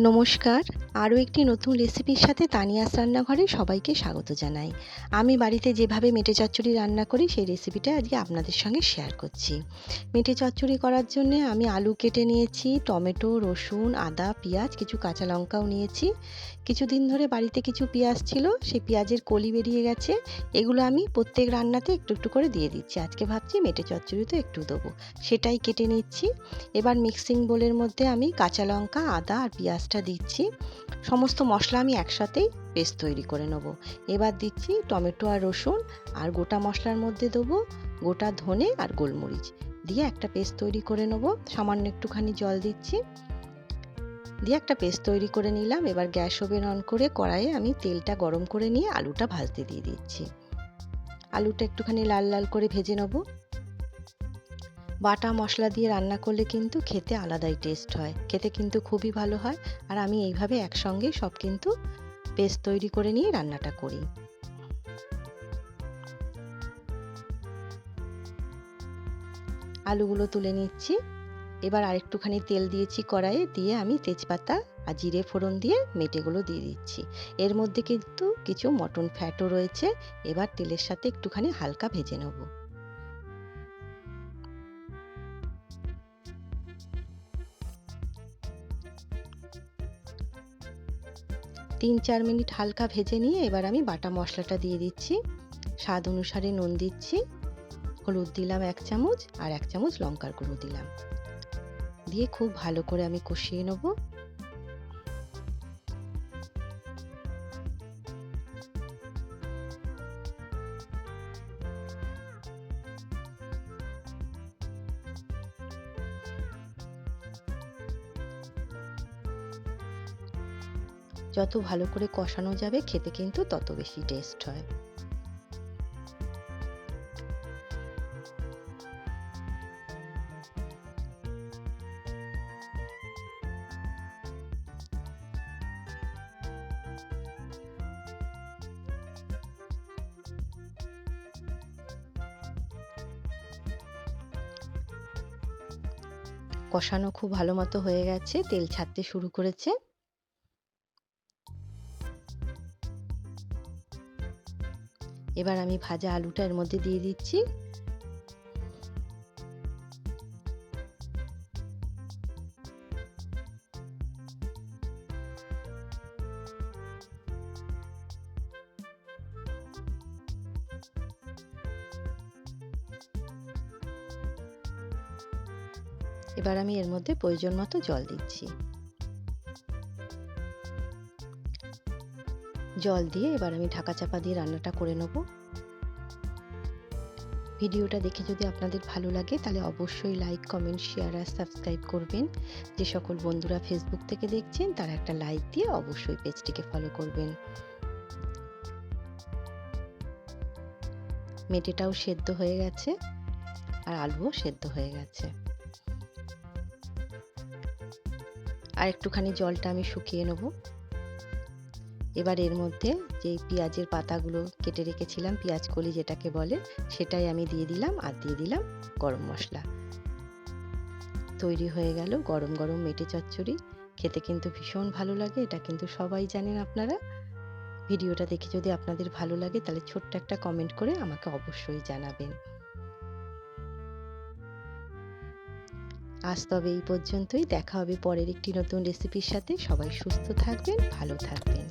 নমস্কার। আরও একটি নতুন রেসিপির সাথে তানিয়াস রান্নাঘরে সবাইকে স্বাগত জানাই। আমি বাড়িতে যেভাবে মেটে চচ্চড়ি রান্না করি, সেই রেসিপিটা আজকে আপনাদের সঙ্গে শেয়ার করছি। মেটে চচ্চড়ি করার জন্য আমি আলু কেটে নিয়েছি, টমেটো, রসুন, আদা, পেঁয়াজ, কিছু কাঁচা লঙ্কাও নিয়েছি। কিছুদিন ধরে বাড়িতে কিছু পেঁয়াজ ছিল, সেই পেঁয়াজের কলি বেরিয়ে গেছে। এগুলো আমি প্রত্যেক রান্নাতে একটু একটু করে দিয়ে দিচ্ছি। আজকে ভাবছি মেটে চচ্চড়িতে একটু দেবো। সেটাই কেটে নিচ্ছি। এবার মিক্সিং বোলের মধ্যে আমি কাঁচা লঙ্কা, আদা আর পেঁয়াজটা দিচ্ছি। সমস্ত মশলা আমি একসাথেই পেস্ট তৈরি করে নেব। এবার দিচ্ছি টমেটো আর রসুন আর গোটা মশলার মধ্যে দেবো গোটা ধনে আর গোলমরিচ। দিয়ে একটা পেস্ট তৈরি করে নেব। সামান্য একটুখানি জল দিচ্ছি। দিয়ে একটা পেস্ট তৈরি করে নিলাম। এবার গ্যাস ওভেন অন করে কড়াইয়ে আমি তেলটা গরম করে নিয়ে আলুটা ভাজতে দিয়ে দিচ্ছি। আলুটা একটুখানি লাল লাল করে ভেজে নেব। বাটা মশলা দিয়ে রান্না করলে কিন্তু খেতে আলাদাই টেস্ট হয়। খেতে কিন্তু খুবই ভালো হয় আর আমি এইভাবে একসঙ্গে সব কিন্তু পেস্ট তৈরি করে নিয়ে রান্নাটা করি। আলুগুলো তুলে নিচ্ছি। এবার আরেকটুখানি তেল দিয়েছি কড়াইয়ে, দিয়ে আমি তেজপাতা আর জিরে ফোড়ন দিয়ে মেটেগুলো দিয়ে দিচ্ছি। এর মধ্যে কিন্তু কিছু মটন ফ্যাটও রয়েছে। এবার তেলের সাথে একটুখানি হালকা ভেজে নেব। তিন চার মিনিট হালকা ভেজে নিয়ে এবার আমি বাটা মশলাটা দিয়ে দিচ্ছি। স্বাদ অনুসারে নুন দিচ্ছি। হলুদ দিলাম এক চামচ আর এক চামচ লঙ্কার গুঁড়ো দিলাম। দিয়ে খুব ভালো করে আমি কষিয়ে নেব। যত ভালো করে কষানো যাবে, খেতে কিন্তু তত বেশি টেস্ট হয়। কষানো খুব ভালো মতো হয়ে গেছে, তেল ছাড়তে শুরু করেছে। এবার আমি ভাজা আলুটা এর মধ্যে দিয়ে দিচ্ছি। এবার আমি এর মধ্যে প্রয়োজন মতো জল দিচ্ছি। জল দিয়ে এবার আমি ঢাকা চাপা দিয়ে রান্নাটা করে নেব। ভিডিওটা দেখে যদি আপনাদের ভালো লাগে, তাহলে অবশ্যই লাইক কমেন্ট শেয়ার আর সাবস্ক্রাইব করবেন। যে সকল বন্ধুরা ফেসবুক থেকে দেখছেন, তারা একটা লাইক দিয়ে অবশ্যই পেজটিকে ফলো করবেন। মেটেটাও সেদ্ধ হয়ে গেছে আর আলুও সেদ্ধ হয়ে গেছে। আর একটুখানি জলটা আমি শুকিয়ে নেব। এবার এর মধ্যে যে পেঁয়াজের পাতাগুলো কেটে রেখেছিলাম, পেঁয়াজ কলি যেটাকে বলে, সেটাই আমি দিয়ে দিলাম আর দিয়ে দিলাম গরম মশলা। তৈরি হয়ে গেল গরম গরম মেটে চচ্চড়ি। খেতে কিন্তু ভীষণ ভালো লাগে, এটা কিন্তু সবাই জানেন আপনারা। ভিডিওটা দেখে যদি আপনাদের ভালো লাগে, তাহলে ছোট্ট একটা কমেন্ট করে আমাকে অবশ্যই জানাবেন। আজ তবে এই পর্যন্তই, দেখা হবে পরের একটি নতুন রেসিপির সাথে। সবাই সুস্থ থাকবেন, ভালো থাকবেন।